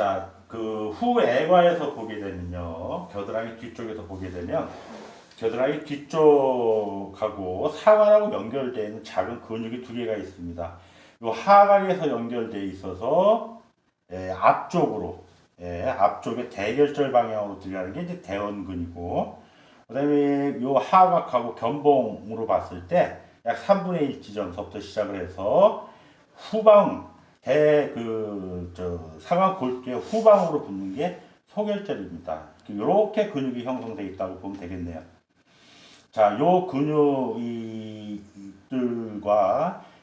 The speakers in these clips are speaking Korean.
자, 그 후애과에서 보게 되면요. 겨드랑이 뒤쪽에서 보게 되면 겨드랑이 뒤쪽하고 상완하고 연결되어 있는 작은 근육이 두 개가 있습니다. 이 하각에서 연결되어 있어서 예, 앞쪽으로 예, 앞쪽에 대결절 방향으로 들어가는 게 이제 대원근이고 그다음에 이 하각하고 견봉으로 봤을 때 약 3분의 1 지점서부터 시작을 해서 후방 대그저 상완 골두의 후방으로 붙는 게 소결절입니다. 이렇게 근육이 형성되어 있다고 보면 되겠네요. 자, 요 근육들과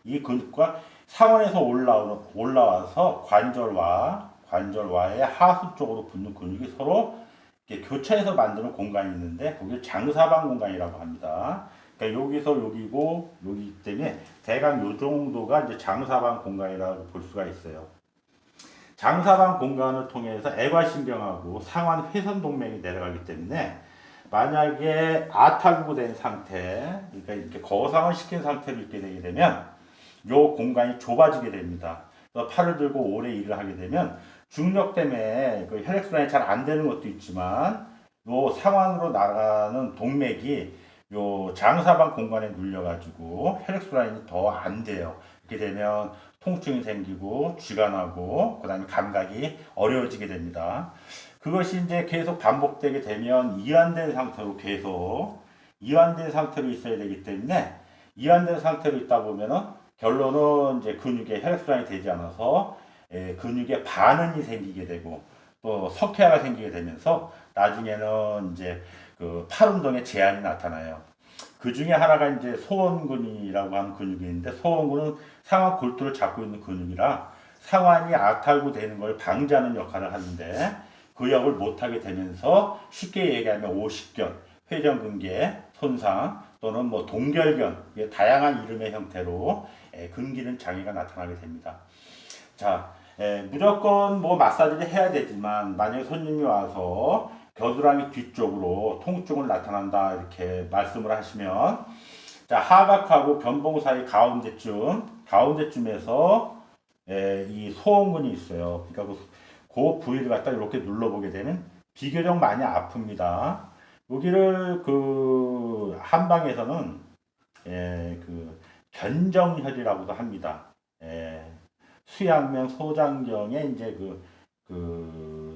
이 근육과 상원에서 올라오는 올라와서 관절과 관절와의 하수 쪽으로 붙는 근육이 서로 교차해서 만드는 공간이 있는데 거기를 장사방 공간이라고 합니다. 그러니까 여기서 여기고 여기 때문에 대강 요 정도가 이제 장사방 공간이라고 볼 수가 있어요. 장사방 공간을 통해서 애과신경하고 상완 회선 동맥이 내려가기 때문에 만약에 아타구된 상태, 그러니까 이렇게 거상을 시킨 상태로 있게 되게 되면 요 공간이 좁아지게 됩니다. 팔을 들고 오래 일을 하게 되면 중력 때문에 그 혈액순환이 잘 안 되는 것도 있지만 요 상완으로 나가는 동맥이 요 장사방 공간에 눌려가지고 혈액 순환이 더 안 돼요. 이렇게 되면 통증이 생기고 쥐가 나고 그다음에 감각이 어려워지게 됩니다. 그것이 이제 계속 반복되게 되면 이완된 상태로 계속 이완된 상태로 있어야 되기 때문에 이완된 상태로 있다 보면은 결론은 이제 근육에 혈액순환이 되지 않아서 예, 근육에 반응이 생기게 되고 또 석회화가 생기게 되면서 나중에는 이제 그 팔 운동에 제한이 나타나요. 그 중에 하나가 이제 소원근이라고 하는 근육이 있는데 소원근은 상완 골두를 잡고 있는 근육이라 상완이 악탈구 되는 걸 방지하는 역할을 하는데 그 역을 못하게 되면서 쉽게 얘기하면 오십견, 회전근개, 손상 또는 뭐 동결견 다양한 이름의 형태로 예, 근기는 장애가 나타나게 됩니다. 자, 예, 무조건 뭐 마사지를 해야 되지만 만약에 손님이 와서 겨드랑이 뒤쪽으로 통증을 나타난다 이렇게 말씀을 하시면 자 하각하고 견봉 사이 가운데쯤 가운데쯤에서 예, 이 소원근이 있어요. 그러니까 그, 그 부위를 갖다 이렇게 눌러보게 되면 비교적 많이 아픕니다. 여기를 그 한방에서는 예, 그 견정혈이라고도 합니다. 예, 수양명 소장경에 이제 그, 그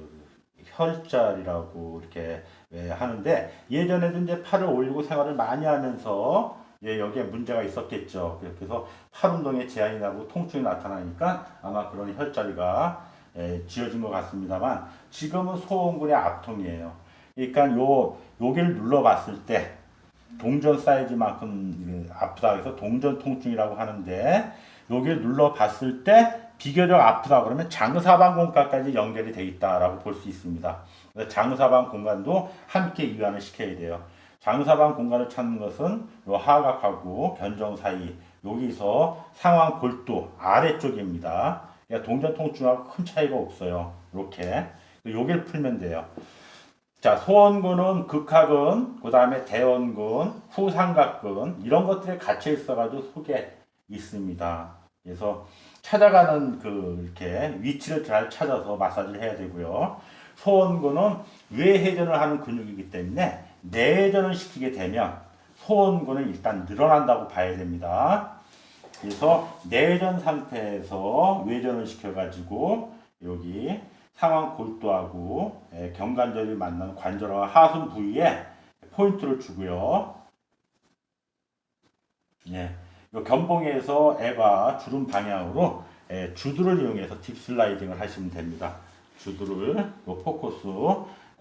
혈자리라고 이렇게 예, 하는데 예전에도 이제 팔을 올리고 생활을 많이 하면서 예, 여기에 문제가 있었겠죠. 그래서 팔 운동에 제한이 나고 통증이 나타나니까 아마 그런 혈자리가 예, 지어진 것 같습니다만 지금은 소원근의 압통이에요. 그러니까 요 요기를 눌러봤을 때 동전 사이즈만큼 아프다 해서 동전 통증이라고 하는데 여기를 눌러봤을 때 비교적 아프다 그러면 장사방 공간까지 연결이 돼 있다라고 볼 수 있습니다. 장사방 공간도 함께 이완을 시켜야 돼요. 장사방 공간을 찾는 것은 요 하각하고 견정 사이 여기서 상완 골두 아래쪽입니다. 그러니까 동전 통증하고 큰 차이가 없어요. 이렇게 여기를 풀면 돼요. 자, 소원근은 극하근, 그 다음에 대원근, 후삼각근 이런 것들이 갇혀 있어가지고 속에 있습니다. 그래서 찾아가는 그 이렇게 위치를 잘 찾아서 마사지를 해야 되고요. 소원근은 외회전을 하는 근육이기 때문에 내회전을 시키게 되면 소원근은 일단 늘어난다고 봐야 됩니다. 그래서 내회전 상태에서 외전을 시켜가지고 여기 상완 골두하고 예, 경관절이 만나는 관절과 하순 부위에 포인트를 주고요. 예, 요 견봉에서 애가 주름 방향으로 예, 주두를 이용해서 딥 슬라이딩을 하시면 됩니다. 주두를 요 포커스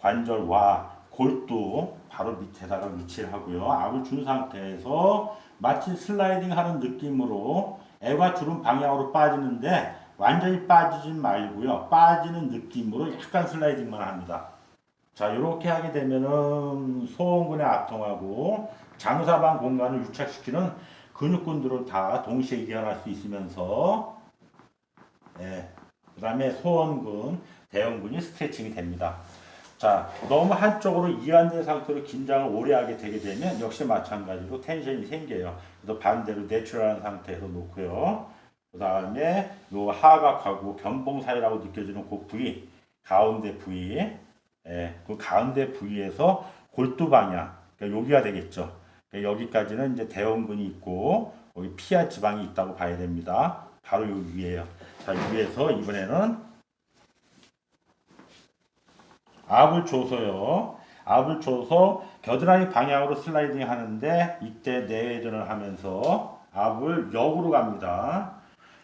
관절과 골두 바로 밑에다가 위치를 하고요. 압을 준 상태에서 마치 슬라이딩 하는 느낌으로 애가 주름 방향으로 빠지는데 완전히 빠지진 말고요. 빠지는 느낌으로 약간 슬라이딩만 합니다. 자, 이렇게 하게 되면은 소원근의 압통하고 장사방 공간을 유착시키는 근육근들을 다 동시에 이완할 수 있으면서 예, 그 다음에 소원근, 대원근이 스트레칭이 됩니다. 자, 너무 한쪽으로 이완된 상태로 긴장을 오래 하게 되게 되면 역시 마찬가지로 텐션이 생겨요. 그래서 반대로 내추럴한 상태에서 놓고요. 그 다음에 요 하각하고 견봉 사이라고 느껴지는 그 부위 가운데 부위, 예, 그 가운데 부위에서 골두 방향, 그러니까 여기가 되겠죠. 그러니까 여기까지는 이제 대원근이 있고 여기 피하 지방이 있다고 봐야 됩니다. 바로 여기 위에요. 자 위에서 이번에는 압을 줘서요. 압을 줘서 겨드랑이 방향으로 슬라이딩 하는데 이때 내회전을 하면서 압을 역으로 갑니다.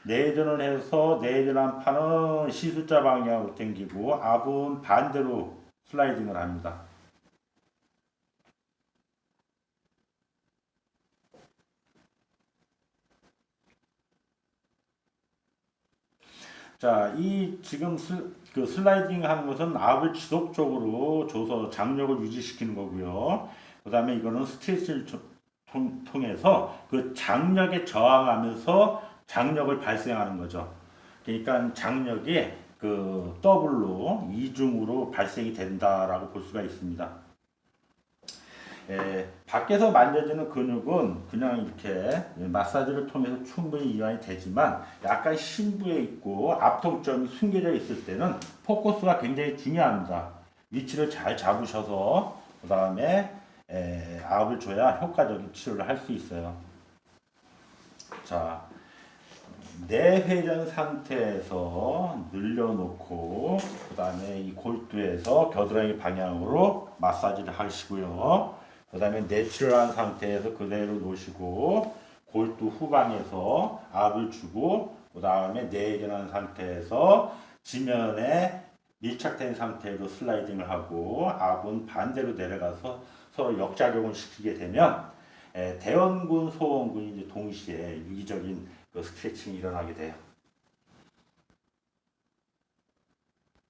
내회전을 해서 내회전한 판은 시숫자 방향으로 당기고 압은 반대로 슬라이딩을 합니다. 자, 이 지금 슬, 그 슬라이딩 하는 것은 압을 지속적으로 줘서 장력을 유지시키는 거고요. 그 다음에 이거는 스트레스를 조- 통, 통해서 그 장력에 저항하면서 장력을 발생하는 거죠. 그러니까 장력이 그 더블로 이중으로 발생이 된다라고 볼 수가 있습니다. 예, 밖에서 만져지는 근육은 그냥 이렇게 마사지를 통해서 충분히 이완이 되지만 약간 심부에 있고 압통점이 숨겨져 있을 때는 포커스가 굉장히 중요합니다. 위치를 잘 잡으셔서 그 다음에 압을 줘야 효과적인 치료를 할 수 있어요. 자, 내회전 상태에서 늘려놓고 그 다음에 이 골두에서 겨드랑이 방향으로 마사지를 하시고요. 그 다음에 내추럴한 상태에서 그대로 놓으시고 골두 후방에서 압을 주고 그 다음에 내회전한 상태에서 지면에 밀착된 상태로 슬라이딩을 하고 압은 반대로 내려가서 서로 역작용을 시키게 되면 에, 대원근, 소원근이 이제 동시에 유기적인 그 스트레칭이 일어나게 돼요.